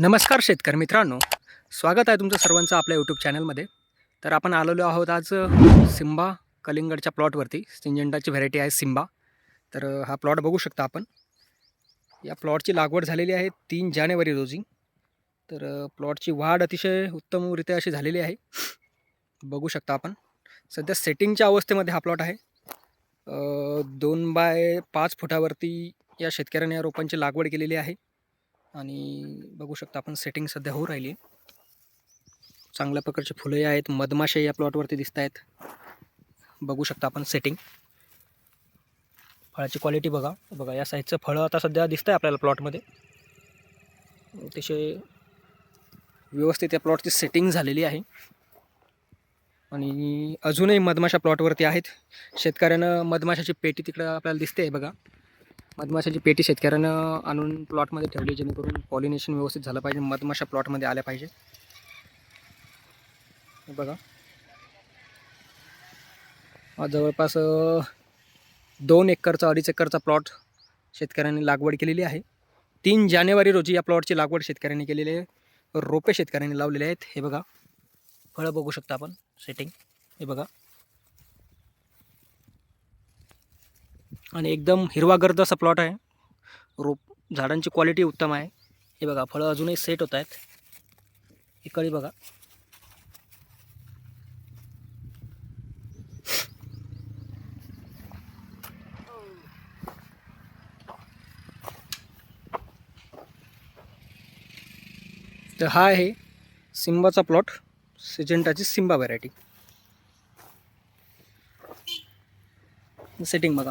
नमस्कार शेतकरी मित्रांनो. स्वागत आहे तुमचं सर्वांचं आपल्या यूट्यूब चॅनलमध्ये तर आपण आलेलो आहोत आज सिंबा कलिंगडच्या प्लॉटवरती. सिंजंटाची व्हरायटी आहे सिंबा. तर हा प्लॉट बघू शकता आपण. या प्लॉटची लागवड झालेली आहे तीन जानेवारी रोजी. तर प्लॉटची वाढ अतिशय उत्तमरित्या अशी झालेली आहे. बघू शकता आपण. सध्या सेटिंगच्या अवस्थेमध्ये हा प्लॉट आहे. दोन बाय पाच फुटावरती या शेतकऱ्याने या रोपांची लागवड केलेली आहे. आणि बघू शकता आपण सेटिंग सध्या होऊ राहिली. चांगल्या प्रकारचे फुले आहेत मधमाशा या प्लॉटवरती दिसत आहेत. बघू शकता आपण सेटिंग फळाची क्वालिटी बघा. बघा या साईजचं फळं आता सध्या दिसतं आहे आपल्याला प्लॉटमध्ये अतिशय व्यवस्थित या प्लॉटची सेटिंग झालेली आहे. आणि अजूनही मधमाशा प्लॉटवरती आहेत. शेतकऱ्यानं मधमाशाची पेटी तिकडं आपल्याला दिसते आहे बघा. मधमाशाची पेटी शेतकऱ्यानं आणून प्लॉटमध्ये ठेवली जेणेकरून पॉलिनेशन व्यवस्थित झालं पाहिजे मधमाशा प्लॉटमध्ये आल्या पाहिजे. हे बघा. जवळपास दोन एकरचा अडीच एकरचा प्लॉट शेतकऱ्यांनी लागवड केलेली आहे. तीन जानेवारी रोजी या प्लॉटची लागवड शेतकऱ्यांनी केलेली आहे. रोपे शेतकऱ्यांनी लावलेले आहेत. हे बघा. फळं बघू शकता आपण सेटिंग हे बघा. आणि एकदम हिरवागर्द असा प्लॉट आहे. रोप झाडांची क्वालिटी उत्तम आहे. हे बघा फळं अजूनही सेट होत आहेत. ही कळी बघा. तर हा आहे सिंबाचा प्लॉट सिजेंटाची सिंबा व्हरायटी सेटिंग बघा.